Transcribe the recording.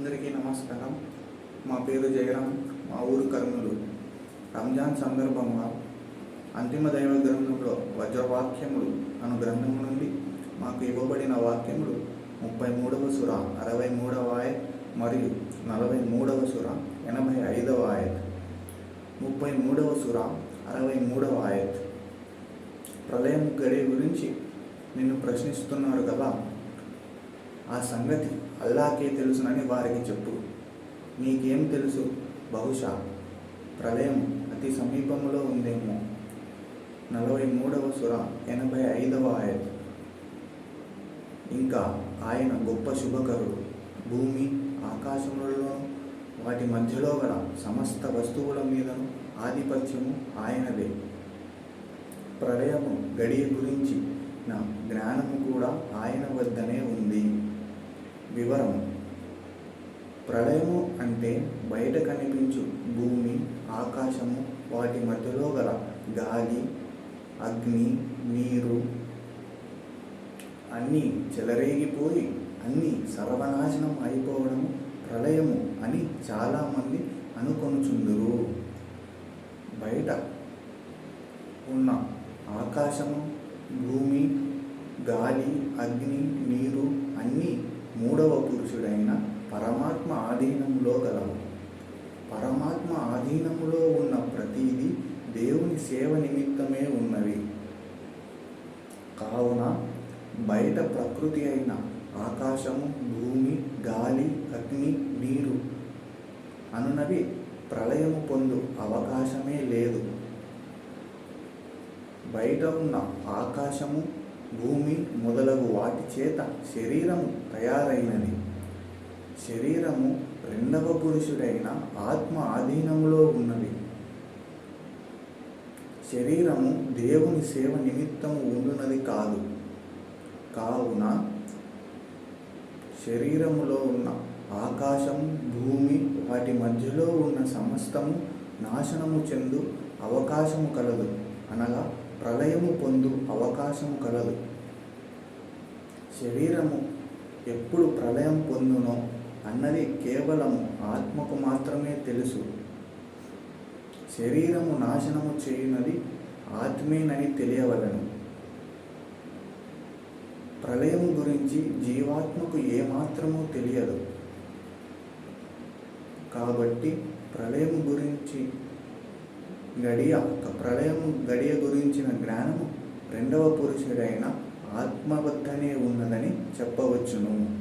అందరికీ నమస్కారం. మా పేరు జయరాం మా ఊరు కర్నూలు. రంజాన్ సందర్భంగా అంతిమ దైవ గ్రంథంలో వజ్రవాక్యములు అను గ్రంథం నుండి మాకు ఇవ్వబడిన వాక్యములు ముప్పై మూడవ సుర అరవై మూడవ ఆయత్ మరియు నలభై మూడవ సుర ఎనభై ఐదవ ఆయత్. ముప్పై మూడవ సుర అరవై మూడవ ఆయత్. ప్రళయం గడి గురించి నిన్ను ప్రశ్నిస్తున్నారు కదా ఆ సంగతి అల్లాకే తెలుసునని వారికి చెప్పు. నీకేం తెలుసు? బహుశా ప్రళయం అతి సమీపంలో ఉందేమో. నలభై మూడవ సుర ఎనభై ఐదవ ఆయత్. ఇంకా ఆయన గొప్ప శుభకరుడు. భూమి ఆకాశములలో వాటి మధ్యలో గల సమస్త వస్తువుల మీదను ఆధిపత్యము ఆయనదే. ప్రళయము గడియ గురించి నా జ్ఞానము కూడా ఆయన వద్దనే ఉంది. వివరము. ప్రళయము అంటే బయట కనిపించు భూమి ఆకాశము వాటి మధ్యలో గల గాలి అగ్ని నీరు అన్నీ చెలరేగిపోయి అన్నీ సర్వనాశనం అయిపోవడము ప్రళయము అని చాలామంది అనుకొనుచుందురు. బయట ఉన్న ఆకాశము భూమి గాలి అగ్ని నీరు అన్నీ మూడవ పురుషుడైన పరమాత్మ ఆధీనంలో గలవు పరమాత్మ ఆధీనంలో ఉన్న ప్రతిదీ దేవుని సేవ నిమిత్తమే ఉన్నవి. కావున బయట ప్రకృతి అయిన ఆకాశము భూమి గాలి అగ్ని నీరు అనునవి ప్రళయము పొందు అవకాశమే లేదు. బయట ఉన్న ఆకాశము భూమి మొదలగు వాటి చేత శరీరము తయారైనది. శరీరము రెండవ పురుషుడైన ఆత్మ ఆధీనంలో ఉన్నది. శరీరము దేవుని సేవ నిమిత్తము ఉండునది కాదు. కావున శరీరములో ఉన్న ఆకాశం భూమి వాటి మధ్యలో ఉన్న సమస్తము నాశనము చెందు అవకాశము కలదు. అనగా ప్రళయము పొందు అవకాశము కలదు. శరీరము ఎప్పుడు ప్రళయం పొందునో అన్నది కేవలం ఆత్మకు మాత్రమే తెలుసు. శరీరము నాశనము చేయునది ఆత్మేనని తెలియవలను. ప్రళయం గురించి జీవాత్మకు ఏమాత్రమూ తెలియదు. కాబట్టి ప్రళయం గురించి గడియ ప్రళయం గడియ గురించిన జ్ఞానము రెండవ పురుషుడైన ఆత్మవద్దనే ఉన్నదని చెప్పవచ్చును.